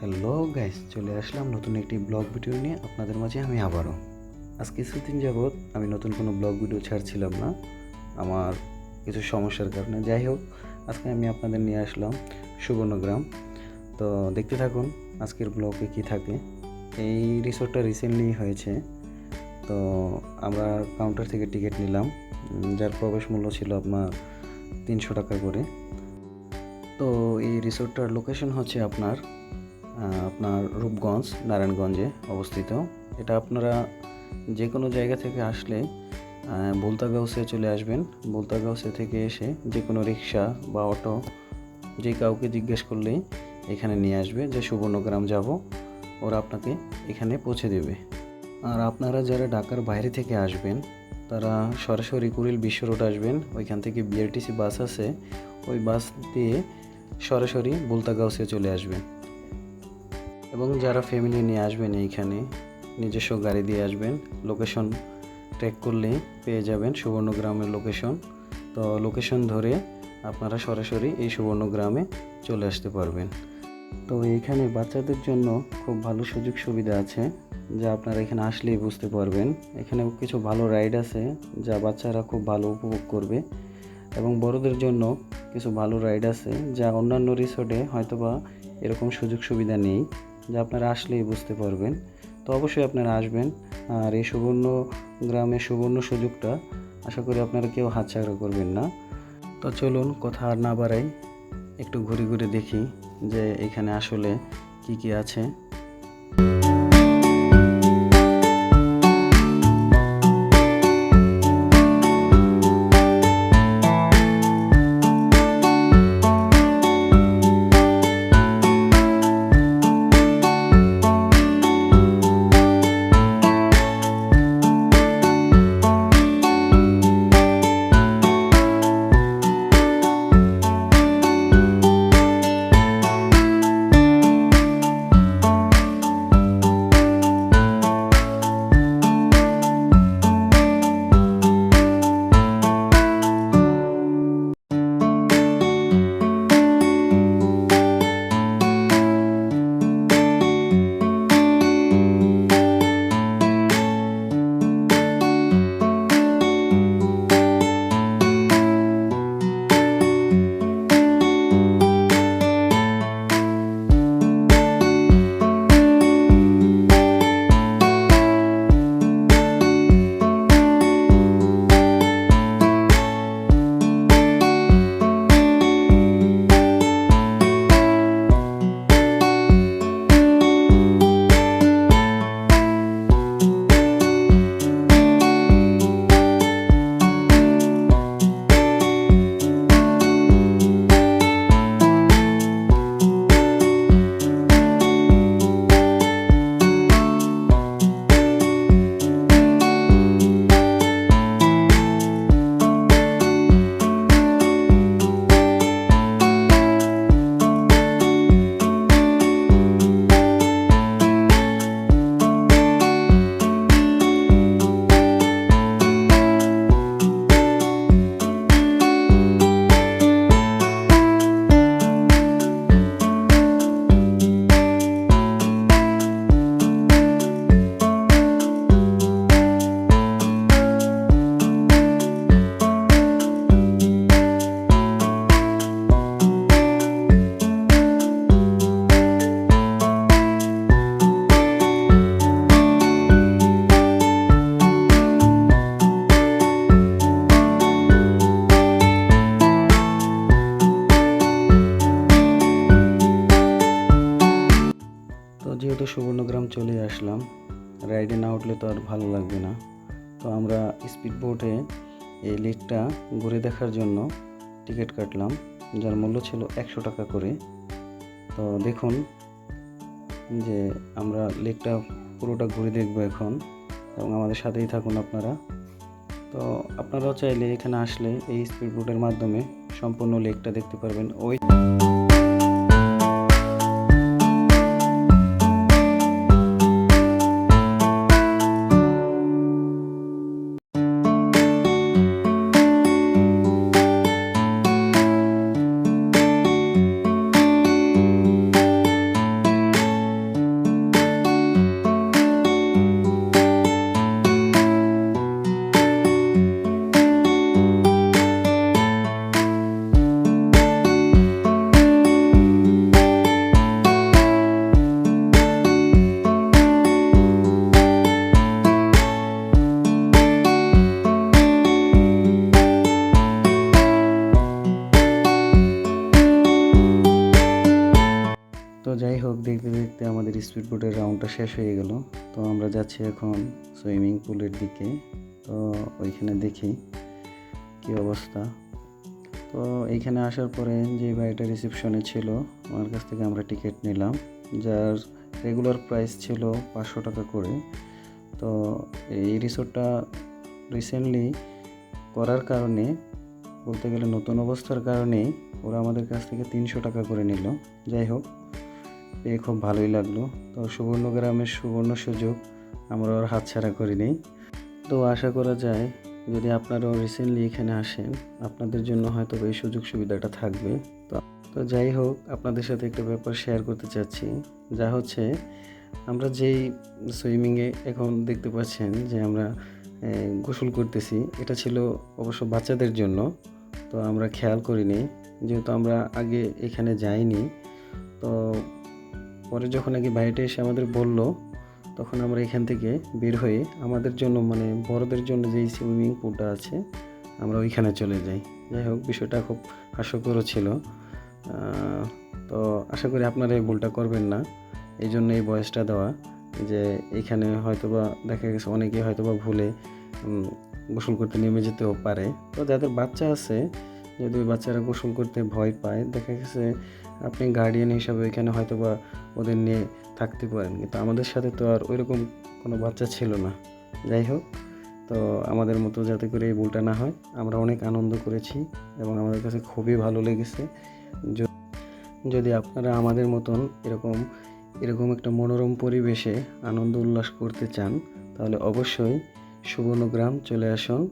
Hello guys চলে আসলাম নতুন একটি ব্লগ ভিডিও নিয়ে আপনাদের মাঝে আমি আবারও। আজ কিছুদিন যাবৎ আমি নতুন কোনো ব্লগ ভিডিও ছাড়ছিলাম না। আমার কিছু সমস্যার কারণে। যাই হোক, আজকে আমি আপনাদের নিয়ে আসলাম সুবর্ণগ্রাম। তো দেখতে থাকুন আজকের ব্লগে কি থাকে। এই রিসোর্টটা রিসেন্টলি হয়েছে। তো আমরা কাউন্টার থেকে টিকিট নিলাম। যার প্রবেশ মূল্য ছিল আপনার তিনশো টাকা করে। তো এই রিসোর্টটার লোকেশন হচ্ছে আপনার আপনার রূপগঞ্জ, নারায়ণগঞ্জে অবস্থিত। এটা আপনারা যে কোনো জায়গা থেকে আসলে বুলতাগাউসে চলে আসবেন। বুলতাগাউসে থেকে এসে যে কোনো রিক্সা বা অটো যে কাউকে জিজ্ঞেস করলেই এখানে নিয়ে আসবে যে, সুবর্ণগ্রাম যাব। ওরা আপনাকে এখানে পৌঁছে দেবে। আর আপনারা যারা ঢাকার বাইরে থেকে আসবেন, তারা সরাসরি কুড়িল বিশ্ব রোড আসবেন। ওইখান থেকে বিআরটিসি বাস আছে। ওই বাস দিয়ে সরাসরি বুলতাগাউসে চলে আসবেন। এবং যারা ফ্যামিলি নিয়ে আসবেন এইখানে, নিজস্ব গাড়ি দিয়ে আসবেন লোকেশন ট্র্যাক করলেই পেয়ে যাবেন সুবর্ণগ্রামের লোকেশন তো লোকেশন ধরে আপনারা সরাসরি এই সুবর্ণগ্রামে চলে আসতে পারবেন। তো এইখানে বাচ্চাদের জন্য খুব ভালো সুযোগ সুবিধা আছে, যা আপনারা এখানে আসলেই বুঝতে পারবেন। এখানে কিছু ভালো রাইড আছে, যা বাচ্চারা খুব ভালো উপভোগ করবে। এবং বড়দের জন্য কিছু ভালো রাইড আছে, যা অন্যান্য রিসোর্টে হয়তোবা এরকম সুযোগ সুবিধা নেই। যা আপনারা আসলেই বুঝতে পারবেন। তো অবশ্যই আপনারা আসবেন। আর এই সুবর্ণ গ্রামের সুবর্ণ সুযোগটা আশা করি আপনারা কেউ হাতছাড়া করবেন না। তো চলুন কথা আর না বাড়াই, একটু ঘুরে ঘুরে দেখি যে এখানে আসলে কি কি আছে। আসলাম। রাইডে না উঠলে তো আর ভালো লাগবে না। তো আমরা স্পিড বোটে এই লেকটা ঘুরে দেখার জন্য টিকিট কাটলাম, যার মূল্য ছিল একশো টাকা করে। তো দেখুন যে আমরা লেকটা পুরোটা ঘুরে দেখব এখন, এবং আমাদের সাথেই থাকুন আপনারা। তো আপনারাও চাইলে এখানে আসলে এই স্পিড বোটের মাধ্যমে সম্পূর্ণ লেকটা দেখতে পারবেন। ওই আমাদের স্পিড বোটের রাউন্ডটা শেষ হয়ে গেল। তো আমরা যাচ্ছি এখন সুইমিং পুলের দিকে। তো ওইখানে দেখি কি অবস্থা। তো এইখানে আসার পরে যে ভাইটা রিসেপশনে ছিল, ওনার কাছ থেকে আমরা টিকিট নিলাম, যার রেগুলার প্রাইস ছিল পাঁচশো টাকা করে। তো এই রিসোর্টটা রিসেন্টলি করার কারণে, বলতে গেলে নতুন অবস্থার কারণে ওরা আমাদের কাছ থেকে তিনশো টাকা করে নিল। যাই হোক পেয়ে খুব ভালোই লাগল। তো সুবর্ণগ্রামের সুবর্ণ সুযোগ আমরা ওর হাতছাড়া করিনি। তো আশা করা যায়, যদি আপনারাও রিসেন্টলি এখানে আসেন, আপনাদের জন্য হয়তো এই সুযোগ সুবিধাটা থাকবে। তো তো যাই হোক, আপনাদের সাথে একটা ব্যাপার শেয়ার করতে চাচ্ছি। যা হচ্ছে, আমরা যেই সুইমিংয়ে এখন দেখতে পাচ্ছেন যে আমরা গোসল করতেছি, এটা ছিল অবশ্য বাচ্চাদের জন্য। তো আমরা খেয়াল করিনি, যেহেতু আমরা আগে এখানে যাইনি। তো পরে যখন নাকি বাইরে এসে আমাদের বলল, তখন আমরা এখান থেকে বের হয়ে আমাদের জন্য মানে বড়দের জন্য যেই সুইমিং পুলটা আছে, আমরা ওইখানে চলে যাই। যাই হোক, বিষয়টা খুব হাস্যকরও ছিল। তো আশা করি আপনারা এই ভুলটা করবেন না। এই জন্য এই বয়সটা দেওয়া, যে এখানে হয়তোবা দেখা গেছে অনেকে হয়তোবা ভুলে গোসল করতে নেমে যেতেও পারে। তো যাদের বাচ্চা আছে যদি বাচ্চারা গোসল করতে ভয় পায়, দেখা গেছে আপনি গার্ডিয়ান হিসাবে এখানে হয়তোবা ওদের নিয়ে থাকতে পারেন। কিন্তু আমাদের সাথে তো আর ওইরকম কোনো বাচ্চা ছিল না। যাই হোক, তো আমাদের মতো যাতে করে এই ভুলটা না হয়, আমরা অনেক আনন্দ করেছি এবং আমাদের কাছে খুবই ভালো লেগেছে। যদি আপনারা আমাদের মতন এরকম এরকম একটা মনোরম পরিবেশে আনন্দ উল্লাস করতে চান, তাহলে অবশ্যই সুবর্ণগ্রাম চলে আসুন।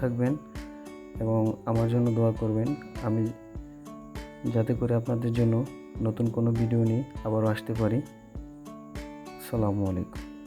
থাকবেন এবং আমার জন্য দোয়া করবেন। আমি যাতে করে আপনাদের জন্য নতুন কোনো ভিডিও নিয়ে আবারও আসতে পারি। সালামু আলাইকুম।